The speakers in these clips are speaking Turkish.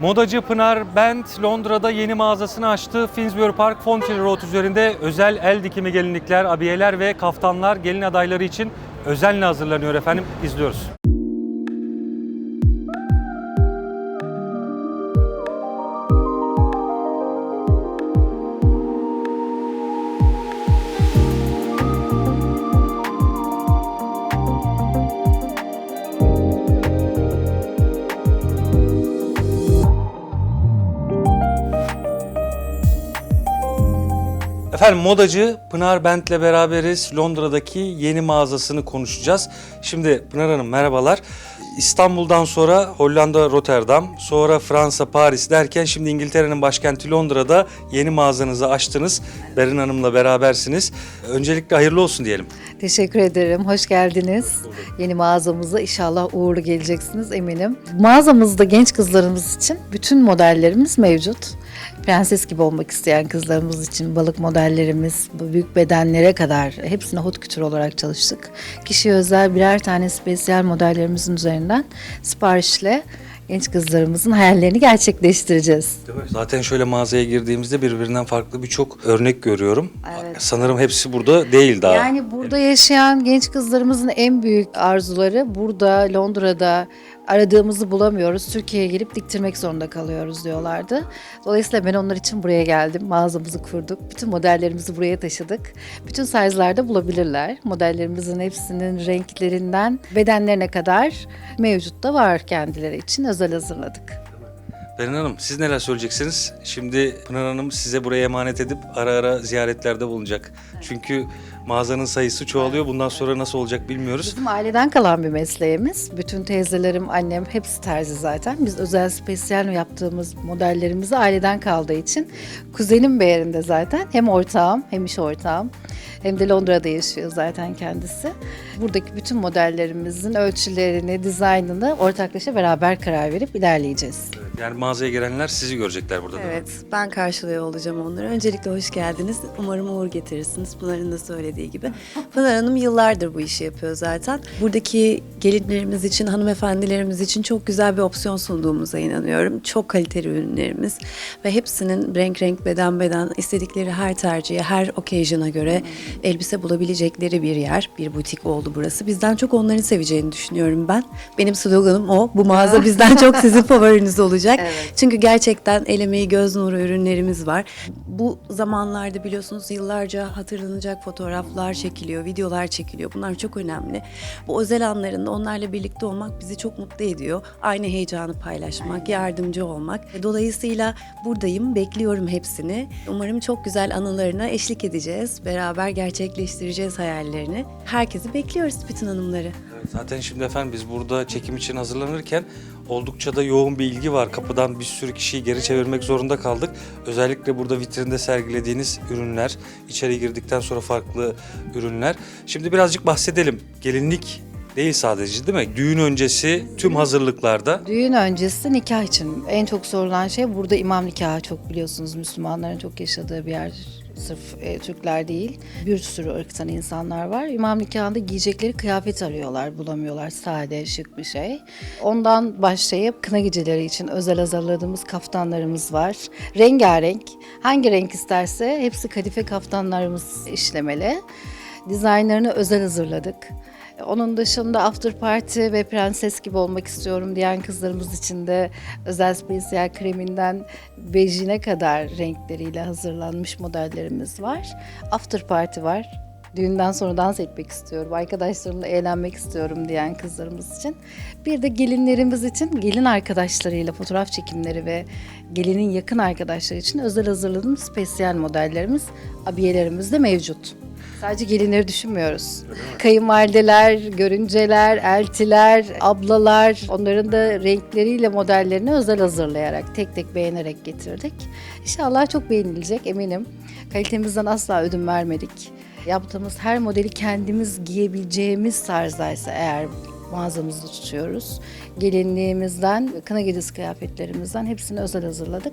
Modacı Pınar Bent Londra'da yeni mağazasını açtı. Finsbury Park Fonthill Road üzerinde özel el dikimi gelinlikler, abiyeler ve kaftanlar gelin adayları için özenle hazırlanıyor efendim. İzliyoruz. Efendim modacı Pınar Bent'le beraberiz. Londra'daki yeni mağazasını konuşacağız. Şimdi Pınar Hanım merhabalar. İstanbul'dan sonra Hollanda Rotterdam, sonra Fransa Paris derken şimdi İngiltere'nin başkenti Londra'da yeni mağazanızı açtınız. Berin Hanım'la berabersiniz. Öncelikle hayırlı olsun diyelim. Teşekkür ederim. Hoş geldiniz. Yeni mağazamıza inşallah uğurlu geleceksiniz eminim. Mağazamızda genç kızlarımız için bütün modellerimiz mevcut. Prenses gibi olmak isteyen kızlarımız için balık modellerimiz, büyük bedenlere kadar hepsine hot couture olarak çalıştık. Kişiye özel birer tane spesiyel modellerimizin üzerinden siparişle genç kızlarımızın hayallerini gerçekleştireceğiz. Zaten şöyle mağazaya girdiğimizde birbirinden farklı birçok örnek görüyorum. Evet. Sanırım hepsi burada değil daha. Yani burada yaşayan genç kızlarımızın en büyük arzuları burada Londra'da aradığımızı bulamıyoruz. Türkiye'ye gelip diktirmek zorunda kalıyoruz diyorlardı. Dolayısıyla ben onlar için buraya geldim. Mağazamızı kurduk. Bütün modellerimizi buraya taşıdık. Bütün size'larda bulabilirler. Modellerimizin hepsinin renklerinden bedenlerine kadar mevcutta var kendileri için. Özel hazırladık. Berin Hanım siz neler söyleyeceksiniz? Şimdi Pınar Hanım size buraya emanet edip ara ara ziyaretlerde bulunacak. Çünkü mağazanın sayısı çoğalıyor. Bundan sonra nasıl olacak bilmiyoruz. Bizim aileden kalan bir mesleğimiz. Bütün teyzelerim, annem hepsi terzi zaten. Biz özel spesiyel yaptığımız modellerimiz aileden kaldığı için kuzenim bir yerinde zaten. Hem ortağım hem iş ortağım. Hem de Londra'da yaşıyor zaten kendisi. Buradaki bütün modellerimizin ölçülerini, dizaynını ortaklaşa beraber karar verip ilerleyeceğiz. Yani mağazaya gelenler sizi görecekler burada. değil mi? Evet, ben karşılıyor olacağım onları. Öncelikle hoş geldiniz. Umarım uğur getirirsiniz. Pınar'ın da söylediği gibi. Pınar Hanım yıllardır bu işi yapıyor zaten. Buradaki gelinlerimiz için, hanımefendilerimiz için çok güzel bir opsiyon sunduğumuza inanıyorum. Çok kaliteli ürünlerimiz ve hepsinin renk renk, beden beden, istedikleri her tercihe, her occasion'a göre elbise bulabilecekleri bir yer. Bir butik oldu burası. Bizden çok onların seveceğini düşünüyorum ben. Benim sloganım o. Bu mağaza bizden çok sizin favoriniz olacak. Evet. Çünkü gerçekten el emeği göz nuru ürünlerimiz var. Bu zamanlarda biliyorsunuz yıllarca hatırlanacak fotoğraflar çekiliyor, videolar çekiliyor. Bunlar çok önemli. Bu özel anlarında onlarla birlikte olmak bizi çok mutlu ediyor. Aynı heyecanı paylaşmak, yardımcı olmak. Dolayısıyla buradayım, bekliyorum hepsini. Umarım çok güzel anılarına eşlik edeceğiz. Beraber gerçekleştireceğiz hayallerini. Herkesi bekliyoruz bütün hanımları. Zaten şimdi efendim biz burada çekim için hazırlanırken oldukça da yoğun bir ilgi var. Kapıdan bir sürü kişiyi geri çevirmek zorunda kaldık. Özellikle burada vitrinde sergilediğiniz ürünler, içeri girdikten sonra farklı ürünler. Şimdi birazcık bahsedelim. Gelinlik değil sadece değil mi? Düğün öncesi tüm hazırlıklarda Düğün öncesi nikah için en çok sorulan şey burada imam nikahı çok biliyorsunuz Müslümanların çok yaşadığı bir yer. Sırf e, Türkler değil, bir sürü ırktan insanlar var. İmam nikahında giyecekleri kıyafet arıyorlar, bulamıyorlar. Sade, şık bir şey. Ondan başlayıp kına geceleri için özel hazırladığımız kaftanlarımız var. Rengarenk. Hangi renk isterse hepsi kadife kaftanlarımız işlemeli. Dizaynlarını özel hazırladık. Onun dışında after party ve prenses gibi olmak istiyorum diyen kızlarımız için de özel spesiyel kreminden bejine kadar renkleriyle hazırlanmış modellerimiz var. After party var. Düğünden sonra dans etmek istiyorum, arkadaşlarımla eğlenmek istiyorum diyen kızlarımız için. Bir de gelinlerimiz için gelin arkadaşlarıyla fotoğraf çekimleri ve gelinin yakın arkadaşları için özel hazırladığımız spesiyel modellerimiz, abiyelerimiz de mevcut. Sadece gelinleri düşünmüyoruz. Kayınvalideler, görünceler, eltiler, ablalar onların da renkleriyle modellerini özel hazırlayarak tek tek beğenerek getirdik. İnşallah çok beğenilecek eminim. Kalitemizden asla ödün vermedik. Yaptığımız her modeli kendimiz giyebileceğimiz tarzdaysa eğer mağazamızda tutuyoruz. Gelinliğimizden, kına gecesi kıyafetlerimizden hepsini özel hazırladık.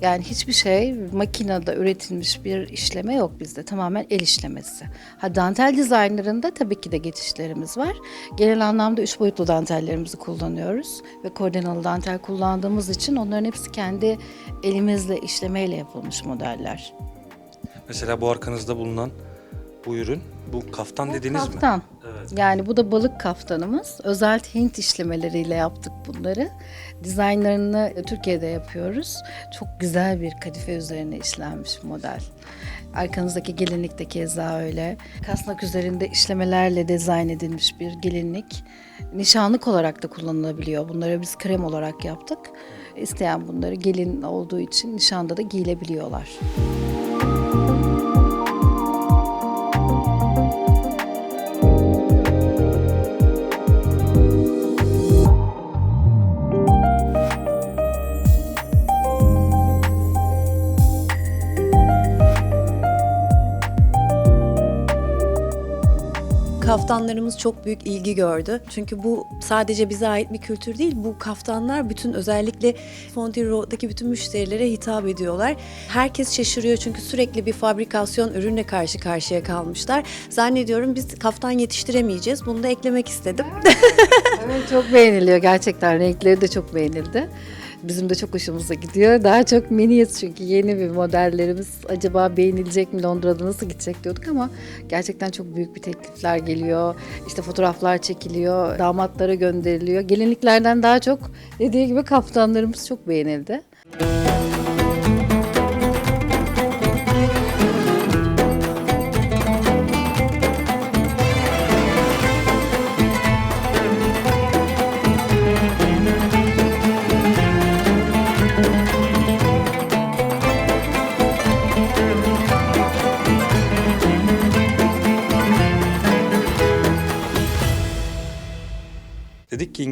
Yani hiçbir şey makinede üretilmiş bir işleme yok bizde. Tamamen el işlemesi. Ha dantel dizaynlarında tabii ki de geçişlerimiz var. Genel anlamda üç boyutlu dantellerimizi kullanıyoruz. Ve koordinalı dantel kullandığımız için onların hepsi kendi elimizle işlemeyle yapılmış modeller. Mesela bu arkanızda bulunan bu ürün, bu kaftan dediniz mi? Kaftan. Yani bu da balık kaftanımız. Özel Hint işlemeleriyle yaptık bunları. Dizaynlarını Türkiye'de yapıyoruz. Çok güzel bir kadife üzerine işlenmiş model. Arkanızdaki gelinlik de keza öyle. Kasnak üzerinde işlemelerle dizayn edilmiş bir gelinlik. Nişanlık olarak da kullanılabiliyor. Bunları biz krem olarak yaptık. İsteyen bunları gelin olduğu için nişanda da giyilebiliyorlar. Kaftanlarımız çok büyük ilgi gördü. Çünkü bu sadece bize ait bir kültür değil. Bu kaftanlar bütün özellikle Fontiro'daki bütün müşterilere hitap ediyorlar. Herkes şaşırıyor çünkü sürekli bir fabrikasyon ürünle karşı karşıya kalmışlar. Zannediyorum biz kaftan yetiştiremeyeceğiz. Bunu da eklemek istedim. Evet çok beğeniliyor gerçekten renkleri de çok beğenildi. Bizim de çok hoşumuza gidiyor. Daha çok miniyiz çünkü yeni bir modellerimiz. Acaba beğenilecek mi Londra'da nasıl gidecek diyorduk ama gerçekten çok büyük bir teklifler geliyor. İşte fotoğraflar çekiliyor, damatlara gönderiliyor. Gelinliklerden daha çok dediği gibi kaftanlarımız çok beğenildi. Dedik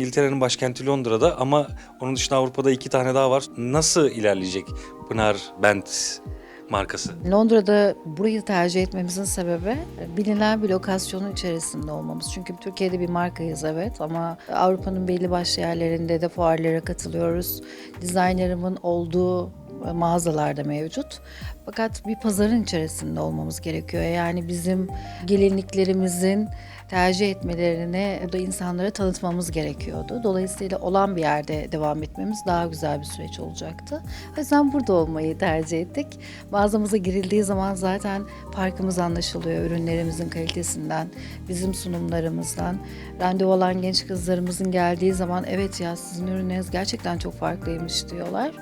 İngiltere'nin başkenti Londra'da ama onun dışında Avrupa'da iki tane daha var. Nasıl ilerleyecek Pınar Bent markası? Londra'da burayı tercih etmemizin sebebi bilinen bir lokasyonun içerisinde olmamız. Çünkü Türkiye'de bir markayız evet ama Avrupa'nın belli başlı yerlerinde de fuarlara katılıyoruz. Designerımın olduğu mağazalarda mevcut. Fakat bir pazarın içerisinde olmamız gerekiyor. Yani bizim gelinliklerimizin tercih etmelerini burada insanlara tanıtmamız gerekiyordu. Dolayısıyla olan bir yerde devam etmemiz daha güzel bir süreç olacaktı. O yüzden burada olmayı tercih ettik. Mağazamıza girildiği zaman zaten farkımız anlaşılıyor ürünlerimizin kalitesinden, bizim sunumlarımızdan. Randevu alan genç kızlarımızın geldiği zaman evet ya sizin ürünleriniz gerçekten çok farklıymış diyorlar.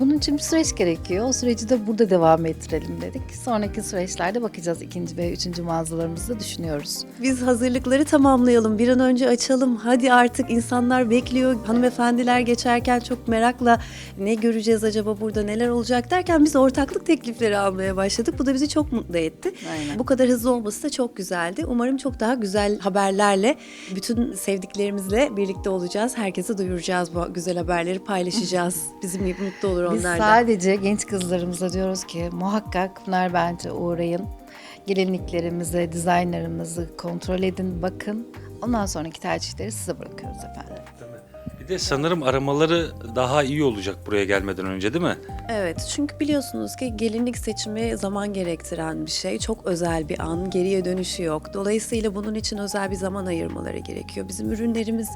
Bunun için bir süreç gerekiyor. O süreci de burada devam ettirelim dedik. Sonraki süreçlerde bakacağız ikinci ve üçüncü mağazalarımızı düşünüyoruz. Biz hazırlıkları tamamlayalım. Bir an önce açalım. Hadi artık insanlar bekliyor. Hanımefendiler geçerken çok merakla ne göreceğiz acaba burada neler olacak derken biz ortaklık teklifleri almaya başladık. Bu da bizi çok mutlu etti. Aynen. Bu kadar hızlı olması da çok güzeldi. Umarım çok daha güzel haberlerle bütün sevdiklerimizle birlikte olacağız. Herkese duyuracağız bu güzel haberleri paylaşacağız. Bizim gibi mutlu olur Biz onlar da. sadece genç kızlarımıza diyoruz ki muhakkak bunlar bence uğrayın. Gelinliklerimizi, dizaynlarımızı kontrol edin, bakın. Ondan sonraki tercihleri size bırakıyoruz efendim. Bir de sanırım aramaları daha iyi olacak buraya gelmeden önce değil mi? Evet çünkü biliyorsunuz ki gelinlik seçimi zaman gerektiren bir şey. Çok özel bir an, geriye dönüşü yok. Dolayısıyla bunun için özel bir zaman ayırmaları gerekiyor. Bizim ürünlerimiz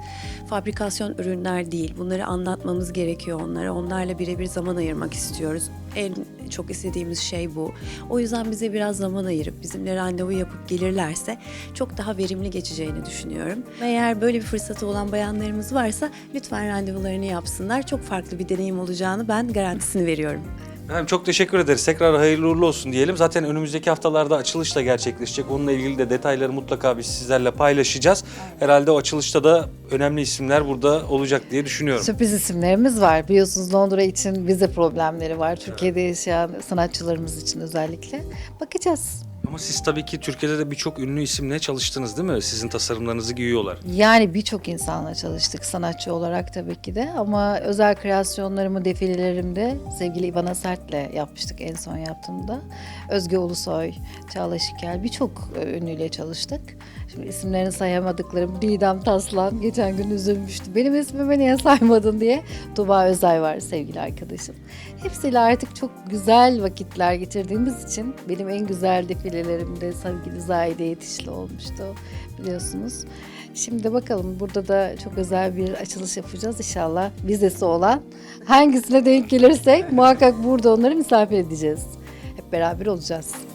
fabrikasyon ürünler değil. Bunları anlatmamız gerekiyor onlara. Onlarla birebir zaman ayırmak istiyoruz. En çok istediğimiz şey bu. O yüzden bize biraz zaman ayırıp bizimle randevu yapıp gelirlerse çok daha verimli geçeceğini düşünüyorum. Eğer böyle bir fırsatı olan bayanlarımız varsa lütfen randevularını yapsınlar. Çok farklı bir deneyim olacağını ben garantisini veriyorum. Efendim çok teşekkür ederiz. Tekrar hayırlı uğurlu olsun diyelim. Zaten önümüzdeki haftalarda açılış da gerçekleşecek. Onunla ilgili de detayları mutlaka biz sizlerle paylaşacağız. Herhalde o açılışta da önemli isimler burada olacak diye düşünüyorum. Sürpriz isimlerimiz var. Biliyorsunuz Londra için vize problemleri var. Türkiye'de yaşayan sanatçılarımız için özellikle. Bakacağız. Ama siz tabii ki Türkiye'de de birçok ünlü isimle çalıştınız değil mi? Sizin tasarımlarınızı giyiyorlar. Yani birçok insanla çalıştık sanatçı olarak tabii ki de ama özel kreasyonlarımı, defilelerimde sevgili Ivana Sert'le yapmıştık en son yaptığımda. Özge Ulusoy, Çağla Şikel birçok e, ünlüyle çalıştık. Şimdi isimlerini sayamadıklarım Didem Taslan geçen gün üzülmüştü. Benim ismimi niye saymadın diye. Tuba Özay var sevgili arkadaşım. Hepsiyle artık çok güzel vakitler geçirdiğimiz için benim en güzel defilelerimde sevgili Zahide Yetişli olmuştu biliyorsunuz. Şimdi bakalım burada da çok özel bir açılış yapacağız inşallah vizesi olan. Hangisine denk gelirsek muhakkak burada onları misafir edeceğiz. Hep beraber olacağız.